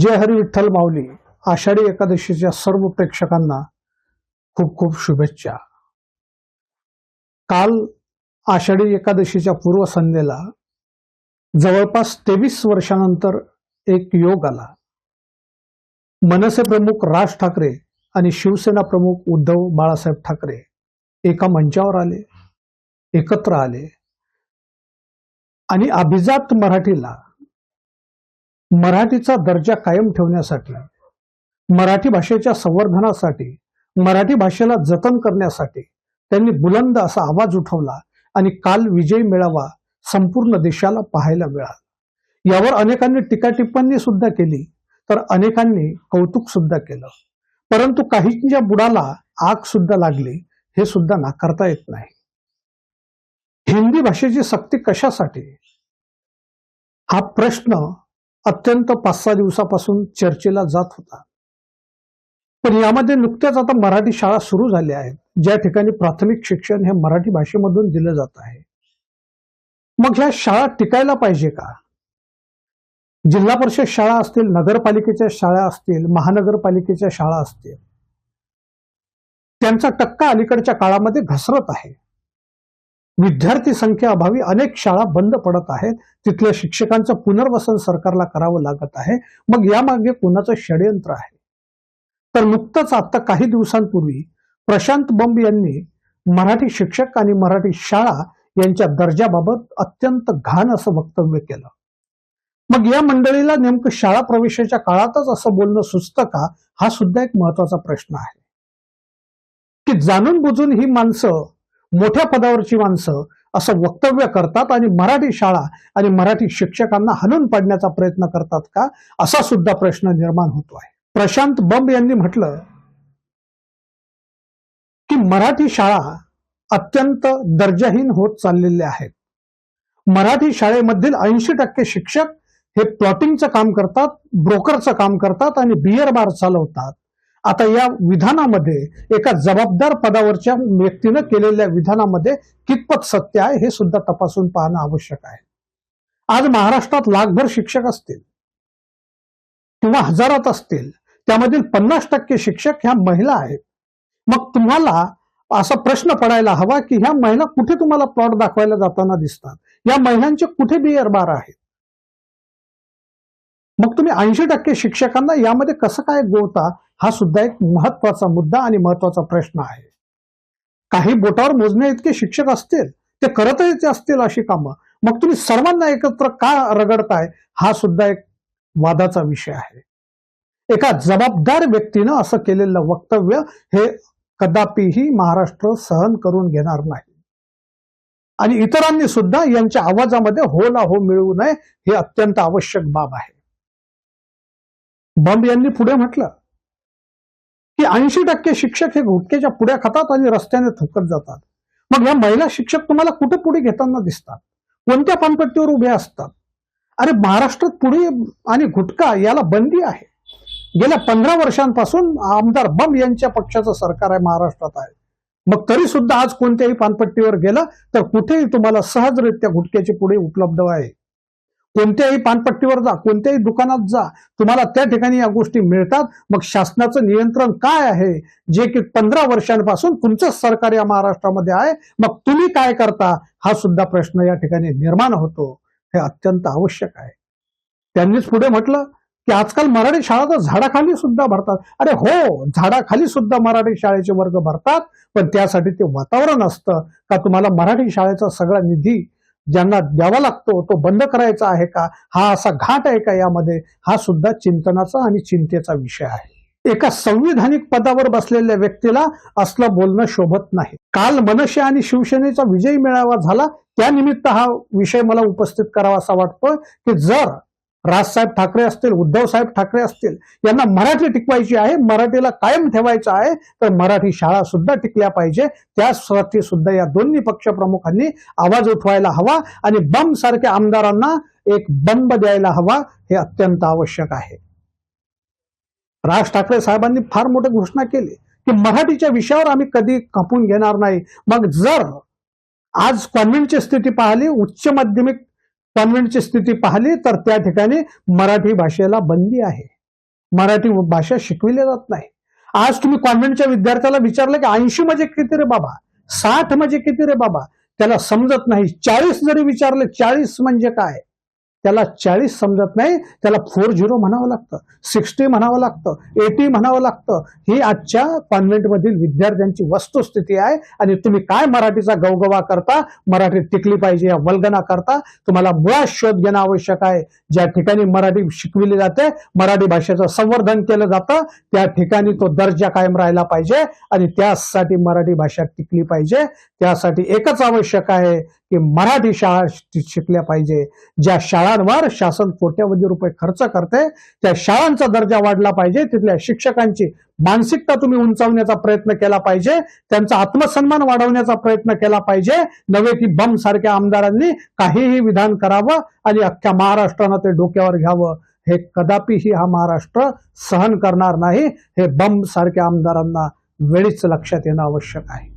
जय हरी विठ्ठल माऊली आषाढी एकादशीच्या सर्व प्रेक्षकांना खूप खूप शुभेच्छा. काल आषाढी एकादशीच्या पूर्वसंध्येला जवळपास तेवीस वर्षानंतर एक योग आला. मनसे प्रमुख राज ठाकरे आणि शिवसेना प्रमुख उद्धव बाळासाहेब ठाकरे एका मंचावर आले एकत्र आले. आणि अभिजात मराठीला मराठीचा दर्जा कायम ठेवण्यासाठी मराठी भाषेच्या संवर्धनासाठी मराठी भाषेला जतन करण्यासाठी त्यांनी बुलंद असा आवाज उठवला आणि काल विजय मेळावा संपूर्ण देशाला पाहायला मिळाला. यावर अनेकांनी टीका टिप्पणी सुद्धा केली तर अनेकांनी कौतुक सुद्धा केलं. परंतु काहींच्या बुडाला आग सुद्धा लागली हे सुद्धा नाकारता येत नाही. हिंदी भाषेची सक्ती कशासाठी? हा प्रश्न अत्यंत पाच सहा दिवसापासून चर्चेला जात होता. पण यामध्ये नुकत्याच आता मराठी शाळा सुरू झाल्या आहेत ज्या ठिकाणी प्राथमिक शिक्षण हे मराठी भाषेमधून दिलं जात आहे. मग ह्या शाळा टिकायला पाहिजे का? जिल्हा परिषद शाळा असतील नगरपालिकेच्या शाळा असतील महानगरपालिकेच्या शाळा असतील त्यांचा टक्का अलीकडच्या काळामध्ये घसरत आहे. विद्यार्थी संख्या अभावी अनेक शाळा बंद पडत आहेत. तिथल्या शिक्षकांचं पुनर्वसन सरकारला करावं लागत आहे. मग यामागे कोणाचं षडयंत्र आहे? तर नुकतंच आता काही दिवसांपूर्वी प्रशांत बंब यांनी मराठी शिक्षक आणि मराठी शाळा यांच्या दर्जाबाबत अत्यंत घाण असं वक्तव्य केलं. मग या मंडळीला नेमकं शाळा प्रवेशाच्या काळातच असं बोलणं सुचतं का? हा सुद्धा एक महत्त्वाचा प्रश्न आहे. की जाणून बुजून ही माणसं मोठ्या पदावरची माणसं असं वक्तव्य करतात आणि मराठी शाळा आणि मराठी शिक्षकांना हलून पाडण्याचा प्रयत्न करतात का? असा सुद्धा प्रश्न निर्माण होतो आहे प्रशांत बंब यांनी म्हटलं की मराठी शाळा अत्यंत दर्जाहीन होत चाललेल्या आहेत मराठी शाळेमधील ऐंशी टक्के शिक्षक हे प्लॉटिंगचं काम करतात ब्रोकरचं काम करतात आणि बियर बार चालवतात. आता या विधानामध्ये एका जबाबदार पदावरच्या व्यक्तीनं केलेल्या विधानामध्ये कितपत सत्य आहे हे सुद्धा तपासून पाहणं आवश्यक आहे. आज महाराष्ट्रात लाखभर शिक्षक असतील किंवा हजारात असतील त्यामधील पन्नास टक्के शिक्षक ह्या महिला आहेत. मग तुम्हाला असा प्रश्न पडायला हवा की ह्या महिला कुठे तुम्हाला प्लॉट दाखवायला जाताना दिसतात? या महिलांचे कुठे बियर बार आहेत? मग तुम्ही ऐंशी टक्के शिक्षकांना यामध्ये कसं काय गोवता? हा सुद्धा एक महत्त्वाचा मुद्दा आणि महत्त्वाचा प्रश्न आहे. काही बोटावर मोजण्या इतके शिक्षक असतील ते करतच असतील अशी कामं. मग तुम्ही सर्वांना एकत्र का रगडताय? हा सुद्धा एक वादाचा विषय आहे. एका जबाबदार व्यक्तीनं असं केलेलं वक्तव्य हे कदापिही महाराष्ट्र सहन करून घेणार नाही. आणि इतरांनी सुद्धा यांच्या आवाजामध्ये हो ला हो मिळवू नये हे अत्यंत आवश्यक बाब आहे. बंब यांनी पुढे म्हटलं ऐंशी टक्के शिक्षक हे गुटख्याच्या पुढ्या खातात आणि रस्त्याने थुकत जातात. मग या महिला शिक्षक तुम्हाला कुठे पुढे घेताना दिसतात? कोणत्या पानपट्टीवर उभे असतात? अरे महाराष्ट्रात पुढे आणि घुटका याला बंदी आहे. गेल्या पंधरा वर्षांपासून आमदार बम यांच्या पक्षाचं सरकार आहे महाराष्ट्रात आहे. मग तरी सुद्धा आज कोणत्याही पानपट्टीवर गेला तर कुठेही तुम्हाला सहजरित्या गुटख्याची पुढे उपलब्ध आहे. कोणत्याही पानपट्टीवर जा कोणत्याही दुकानात जा तुम्हाला त्या ठिकाणी या गोष्टी मिळतात. मग शासनाचं नियंत्रण काय आहे? जे की पंधरा वर्षांपासून तुमचंच सरकार या महाराष्ट्रामध्ये आहे. मग तुम्ही काय करता? हा सुद्धा प्रश्न या ठिकाणी निर्माण होतो. हे अत्यंत आवश्यक आहे. त्यांनीच पुढे म्हटलं की आजकाल मराठी शाळा तर झाडाखाली सुद्धा भरतात. अरे हो झाडाखाली सुद्धा मराठी शाळेचे वर्ग भरतात पण त्यासाठी ते वातावरण असतं. का तुम्हाला मराठी शाळेचा सगळा निधी ज्यांना द्यावा लागतो तो बंद करायचा आहे का? हा असा घाट आहे का यामध्ये? हा सुद्धा चिंतनाचा आणि चिंतेचा विषय आहे. एका संविधानिक पदावर बसलेल्या व्यक्तीला असलं बोलणं शोभत नाही. काल मनसे आणि शिवसेनेचा विजय मेळावा झाला त्यानिमित्त हा विषय मला उपस्थित करावा असा वाटतो की जर राजसाहेब ठाकरे असतील उद्धव साहेब ठाकरे असतील यांना मराठी टिकवायची आहे मराठीला कायम ठेवायचं आहे तर मराठी शाळा सुद्धा टिकल्या पाहिजे. त्यासाठी सुद्धा या दोन्ही पक्ष प्रमुखांनी आवाज उठवायला हवा आणि बम सारख्या आमदारांना एक बंब द्यायला हवा हे अत्यंत आवश्यक आहे. राज ठाकरे साहेबांनी फार मोठी घोषणा केली की मराठीच्या विषयावर आम्ही कधी कापून घेणार नाही. मग जर आज कॉन्व्हेंटची स्थिती पाहिली उच्च माध्यमिक कॉन्व्हेंटची स्थिती पाहिली तर त्या ठिकाणी मराठी भाषेला बंदी आहे. मराठी भाषा शिकविली जात नाही. आज तुम्ही कॉन्व्हेंटच्या विद्यार्थ्याला विचारलं की ऐंशी म्हणजे किती रे बाबा? साठ म्हणजे किती रे बाबा? त्याला समजत नाही. चाळीस जरी विचारले चाळीस म्हणजे काय? त्याला चाळीस समजत नाही त्याला फोर झिरो म्हणावं लागतं सिक्स्टी म्हणावं लागतं एटी म्हणावं लागतं. ही आजच्या कॉन्व्हेंटमधील विद्यार्थ्यांची वस्तुस्थिती आहे आणि तुम्ही काय मराठीचा गवगवा करता मराठीत टिकली पाहिजे या वल्गना करता तुम्हाला मुळात शोध घेणं आवश्यक आहे. ज्या ठिकाणी मराठी शिकविली जाते मराठी भाषेचं संवर्धन केलं जातं त्या ठिकाणी तो दर्जा कायम राहिला पाहिजे आणि त्यासाठी मराठी भाषा टिकली पाहिजे. त्यासाठी एकच आवश्यक आहे की मराठी शाळा शिकल्या पाहिजे. ज्या शाळा शाळांवर शासन कोट्यवधी रुपये खर्च करते. त्या शाळांचा दर्जा वाढला पाहिजे. तिथल्या शिक्षकांची मानसिकता तुम्ही उंचावण्याचा प्रयत्न केला पाहिजे. त्यांचा आत्मसन्मान वाढवण्याचा प्रयत्न केला पाहिजे. नव्हे की बम सारख्या आमदारांनी काहीही विधान करावं आणि अख्ख्या महाराष्ट्रानं ते डोक्यावर घ्यावं. हे कदापिही हा महाराष्ट्र सहन करणार नाही. हे बम सारख्या आमदारांना वेळीच लक्षात येणं आवश्यक आहे.